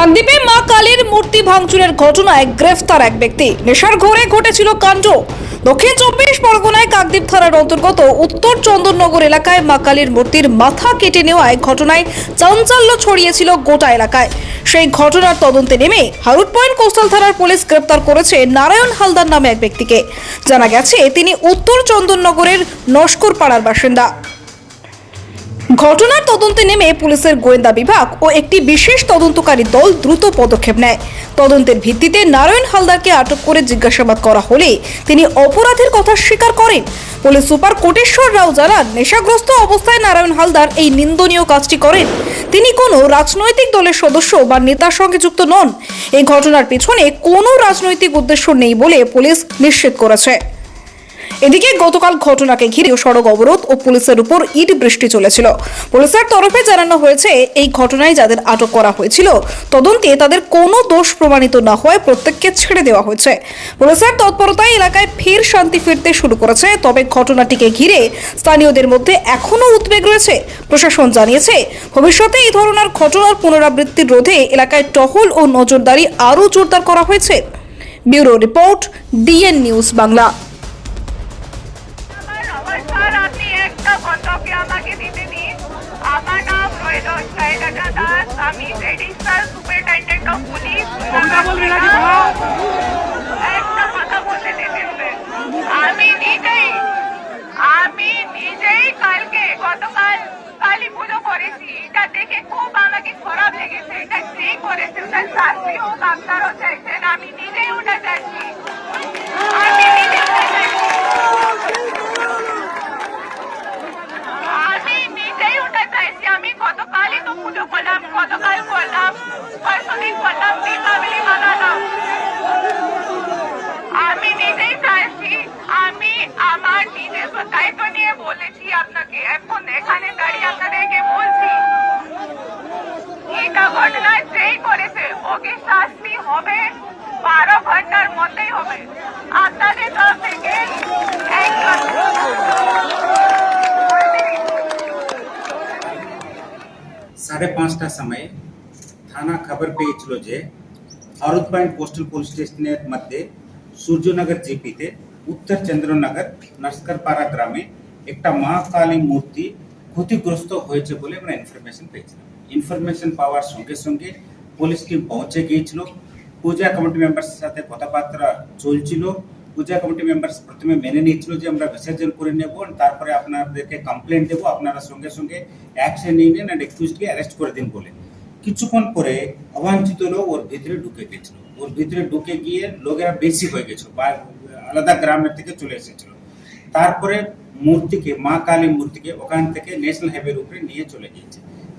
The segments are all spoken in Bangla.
কাকদ্বীপে মা কালীর মূর্তি ভাঙচুরের ঘটনায় গ্রেফতার এক ব্যক্তি। নেশার ঘরে ঘটেছিল কাণ্ড। দক্ষিণ চব্বিশ পরগনায় কাকদ্বীপ থানার অন্তর্গত উত্তর চন্দননগর এলাকায় মা কালীর মূর্তির মাথা কেটে নেওয়ায় ঘটনায় চাঞ্চল্য ছড়িয়েছিল গোটা এলাকায়। সেই ঘটনার তদন্তে নেমে হারুট পয়েন্ট কোস্টাল থানার পুলিশ গ্রেপ্তার করেছে নারায়ণ হালদার নামে এক ব্যক্তিকে। জানা গেছে, তিনি উত্তর চন্দননগরের নস্কর পাড়ার বাসিন্দা। ঘটনার তদন্তে নেমে পুলিশের গোয়েন্দা বিভাগ ও একটি বিশেষ তদন্তকারী দল দ্রুত পদক্ষেপ নেয়। তদন্তের ভিত্তিতে নারায়ণ হালদারকে আটক করে জিজ্ঞাসাবাদ করা হলে তিনি অপরাধের কথা স্বীকার করেন। পুলিশ সুপার কোটেশ্বর রাও জানান, নেশাগ্রস্ত অবস্থায় নারায়ণ হালদার এই নিন্দনীয় কাজটি করেন। তিনি কোনো রাজনৈতিক দলের সদস্য বা নেতার সঙ্গে যুক্ত নন। এই ঘটনার পিছনে কোনো রাজনৈতিক উদ্দেশ্য নেই বলে পুলিশ নিশ্চিত করেছে। এদিকে গতকাল ঘটনাকে ঘিরে সড়ক অবরোধ ও পুলিশের উপর ইট বৃষ্টি চলেছিল। পুলিশের তরফে জানানো হয়েছে, এই ঘটনায় যাদের আটক করা হয়েছিল, তদন্তে তাদের কোনো দোষ প্রমাণিত না হওয়ায় প্রত্যেককে ছেড়ে দেওয়া হয়েছে। পুলিশের তৎপরতায় এলাকায় ফের শান্তি ফিরতে শুরু করেছে, তবে ঘটনাটিকে ঘিরে স্থানীয়দের মধ্যে এখনও উদ্বেগ রয়েছে। প্রশাসন জানিয়েছে, ভবিষ্যতে এই ধরনের ঘটনার পুনরাবৃত্তি রোধে এলাকায় টহল ও নজরদারি আরও জোরদার করা হয়েছে। Bureau report, DN news Bangla. আমি এডিশনাল সুপারিনটেন্ডেন্ট অফ পুলিশ একটা কথা বলতে দিতে আমি নিজেই আমি নিজেই কালকে গতকাল কালী পুজো করেছি। এটা দেখে খুব আমাকে খারাপ লেগেছে। এটা ঠিক করেছে ওটা শাস্তি হোক আপনারও চাইছেন? আমি নিজেই ওটা চাইছি। আমি নিজেই ওটা চাইছি আমি নিজেই ওটা চাইছি আমি গতকালই তো পুজো করলাম গতকাল করলাম পরশুদিন করলাম দীপাবলি মানালাম আমি নিজেই চাইছি আমি আমার নিজস্ব দায়িত্ব নিয়ে বলেছি আপনাকে এখন এখানে দাঁড়িয়ে আপনাদেরকে বলছি এটা ঘটনা যেই করেছে ওকে শাস্তি হবে বারো ঘণ্টার মধ্যেই হবে। আপনাদের তরফ থেকে সাড়ে পাঁচটার সময় থানা খবর পেয়েছিল যে ভারত পয়েন্ট কোস্টাল পুলিশ স্টেশনের মধ্যে সূর্যনগর জিপিতে উত্তর চন্দ্রনগর নস্করপাড়া গ্রামে একটা মা কালী মূর্তি ক্ষতিগ্রস্ত হয়েছে বলে আমরা ইনফরমেশন পেয়েছিলাম। ইনফরমেশন পাওয়ার সঙ্গে সঙ্গে পুলিশ টিম পৌঁছে গিয়েছিল। পূজা কমিটি মেম্বার্সের সাথে কথাবার্তা চলছিল। পূজা কমিটি মেম্বার্স প্রথমে মেনে নিয়েছিল যে আমরা বিসর্জন করে নেব, তারপরে আপনাদেরকে কমপ্লেন দেবো, আপনারা সঙ্গে সঙ্গে অ্যাকশন নিয়ে নেন অ্যান্ড এক্সকিউজকে অ্যারেস্ট করে দিন বলে। কিছুক্ষণ পরে অবাঞ্ছিত লোক ওর ভিতরে ঢুকে গেছিল। ওর ভিতরে ঢুকে গিয়ে লোকেরা বেশি হয়ে গেছিল বা আলাদা গ্রামের থেকে চলে এসেছিল। তারপরে মূর্তিকে, মা কালী মূর্তিকে ওখান থেকে ন্যাশনাল হাইওয়ের উপরে নিয়ে চলে গিয়েছে।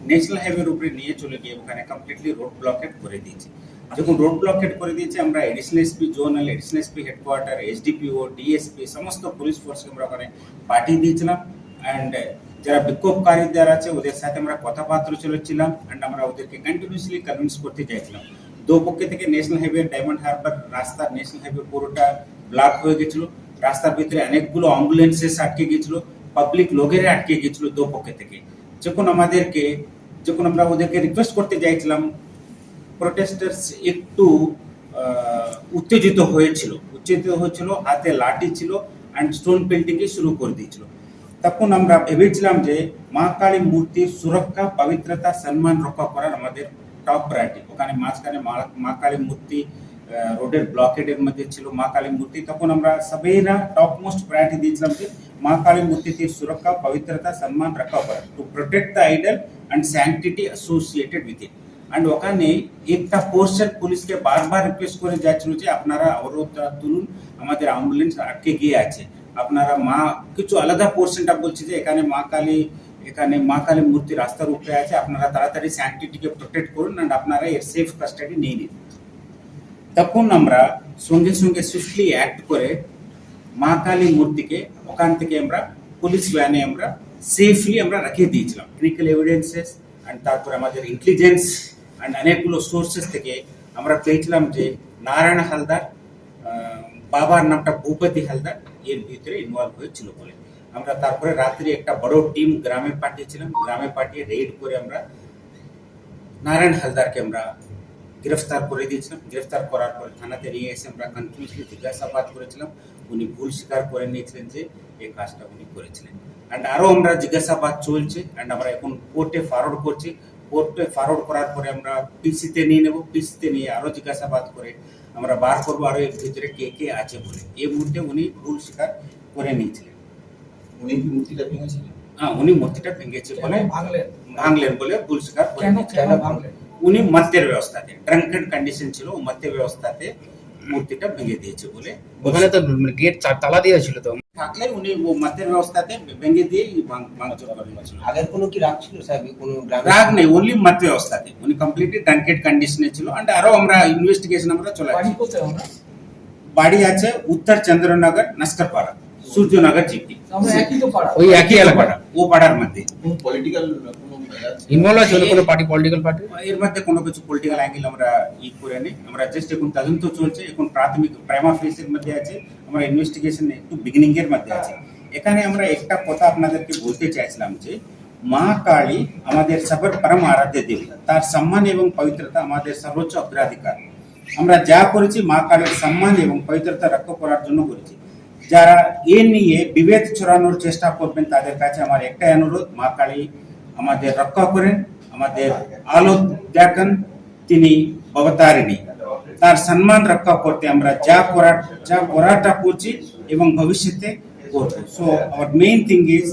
ন্যাশনাল হাইওয়ের উপরে নিয়ে চলে গিয়ে ওখানে কমপ্লিটলি রোড ব্লকেট করে দিয়েছে। যখন রোড ব্লকেট করে দিয়েছে, আমরা additional SP zonal additional SP headquarter SDPO DSP সমস্ত পুলিশ ফোর্সকে আমরা ওখানে পাঠিয়ে দিয়েছিলাম। অ্যান্ড যারা বিক্ষোভকারীদের আছে, ওদের সাথে আমরা কথাবার্তা চলেছিলাম অ্যান্ড আমরা ওদেরকে কন্টিনিউসলি কনভিন্স করতে চাইছিলাম। দু পক্ষে থেকে ন্যাশনাল হাইওয়ে ডায়মন্ড হারবার রাস্তা ন্যাশনাল হাইওয়ে পুরোটা ব্লক হয়ে গেছিল। রাস্তার ভিতরে অনেকগুলো অ্যাম্বুলেন্সেস আটকে গেছিল পাবলিক লোকেরা আটকে গেছিল দু পক্ষে থেকে। যখন আমাদেরকে, যখন আমরা ওদেরকে রিকোয়েস্ট করতে চাইছিলাম প্রোটেস্টার্স একটু উত্তেজিত হয়েছিল। উত্তেজিত হয়েছিল, হাতে লাঠি ছিল অ্যান্ড স্টোন পেল্টিংকে শুরু করে দিয়েছিল। তখন আমরা ভেবেছিলাম যে মা কালী মূর্তির সুরক্ষা, পবিত্রতা, সম্মান রক্ষা করার আমাদের টপ প্রায়োরিটি ওখানে মাঝখানে মা কালী মূর্তি রোডের ব্লকেডের মধ্যে ছিল মা কালী মূর্তি। তখন আমরা সবেরা টপ মোস্ট প্রায়োরিটি দিয়েছিলাম যে মা কালী মূর্তিতে সুরক্ষা, পবিত্রতা, সম্মান রক্ষা করা। To protect the idol and sanctity associated with it and ওখানে একটা পোর্শন পুলিশকে বারবার রিকোয়েস্ট করে যাচ্ছিল যে আপনারা অবরোধটা তুলুন, আমাদের অ্যাম্বুলেন্স আটকে গিয়ে আছে। আপনারা মা, কিছু আলাদা পোর্শনটা বলছে যে এখানে মা কালী, এখানে মা কালী মূর্তি রাস্তার উপরে আছে, আপনারা তাড়াতাড়ি স্যাংটিটিকে প্রোটেক্ট করুন অ্যান্ড আপনারা এর সেফ কাস্টাডি নিয়ে নিন। তখন আমরা সঙ্গে সঙ্গে সুইফটলি অ্যাক্ট করে মা কালী মূর্তিকে ওখান থেকে আমরা পুলিশ ভ্যানে আমরা সেফলি আমরা রেখে দিয়েছিলাম। ক্রিটিক্যাল এভিডেন্সেস অ্যান্ড তারপরে আমাদের ইন্টেলিজেন্স অ্যান্ড অনেকগুলো সোর্সেস থেকে আমরা পেয়েছিলাম যে নারায়ণ হালদার বাবার নামটা ভূপতি হালদার, এর ভিতরে ইনভলভ হয়েছিল বলে। আমরা তারপরে রাত্রি একটা বড় টিম গ্রামে পাঠিয়েছিলাম। গ্রামে পাঠিয়ে রেড করে আমরা নারায়ণ হালদারকে আমরা গ্রেফতার করে দিয়েছিলাম। গ্রেফতার করার পরে থানাতে নিয়ে এসে আমরা কন্টিনিউসলি জিজ্ঞাসাবাদ করেছিলাম। উনি ভুল স্বীকার করে নিয়েছিলেন যে এই কাজটা উনি করেছিলেন। অ্যান্ড আরও আমরা জিজ্ঞাসাবাদ চলছে। অ্যান্ড আমরা এখন কোর্টে ফরওয়ার্ড করছি। কোর্টে ফারওয়ার্ড করার পরে আমরা পিসিতে নিয়ে নেব। পিসিতে নিয়ে আরও জিজ্ঞাসাবাদ করে আমরা বার করব আরও এর ভিতরে কে কে আছে বলে। এই মুহূর্তে উনি ভুল স্বীকার করে নিয়েছিলেন। উনি কি মূর্তিটা ভেঙেছিলেন? হ্যাঁ উনি মূর্তিটা ভেঙেছে বলে ভাঙলেন? ভাঙলেন বলে ভুল স্বীকার করে ভাঙলেন? উনি মদ্যের ব্যবস্থাতে ড্রাঙ্কেন কন্ডিশন ছিল ও ব্যবস্থাতে মূর্তিটা ভেঙে দিয়েছে বলে ওখানে তো গেট চার তালা দেওয়া ছিল তো। থাকলে উনি ও মদ্যের ব্যবস্থাতে ভেঙে দিয়ে ভাঙচুর করে নিয়েছিল আগের কোনো কি রাগ ছিল সাহেব কোনো গ্রামে রাগ নেই ওনলি মদ্য ব্যবস্থাতে। উনি কমপ্লিটলি ড্রাঙ্কেড কন্ডিশনে ছিল। অ্যান্ড আরও আমরা ইনভেস্টিগেশন আমরা চলে বাড়ি আসছি কোথায় আমরা বাড়ি আছে উত্তর চন্দ্রনগর নস্করপাড়া সূর্যনগর জিপি। আমরা একই তো পাড়া। ওই একই এলাকা পাড়া ও পাড়ার মধ্যে। কোন পলিটিক্যাল কোনো ইয়ে আছে? ইনভলভ আছে কোনো পার্টি পলিটিক্যাল পার্টি এর মধ্যে কোনো কিছু পলিটিক্যাল অ্যাঙ্গেল আমরা ই করে নিই। আমরা জাস্ট এখন তদন্ত চলছে, এখন প্রাথমিক প্রাইমা ফেসের মধ্যে আছে, আমরা ইনভেস্টিগেশন একটু বিগিনিং এর মধ্যে আছে। এখানে আমরা একটা কথা আপনাদেরকে বলতে চাইছিলাম যে, মা কালী আমাদের সবার পরম আরাধ্য দেবী, তার সম্মান এবং পবিত্রতা আমাদের সর্বোচ্চ অগ্রাধিকার। আমরা যা করেছি, মা কালীর সম্মান এবং পবিত্রতা রক্ষা করার জন্য করেছি। যারা এ নিয়ে বিভেদ ছড়ানোর চেষ্টা করবেন, তাদের কাছে আমার একটাই অনুরোধ, মা কালী আমাদের রক্ষা করেন, আমাদের আলো দেখান, তিনি অবতারিণী। তার সম্মান রক্ষা করতে আমরা যা করার, যা করাটা করছি এবং ভবিষ্যতে করব। So our main thing is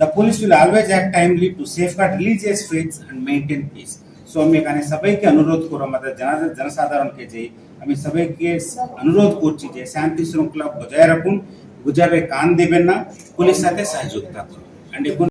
the police will always act timely to safeguard religious faiths and maintain peace so আমি এখানে সবাইকে অনুরোধ করো আমাদের জনা- জনসাধারণকে যে আমি সবাইকে অনুরোধ করছি যে শান্তি শৃঙ্খলা বজায় রাখুন গুজাবে কান দেবেন না পুলিশ সাথে সহযোগিতা করুন। অ্যান্ড এখন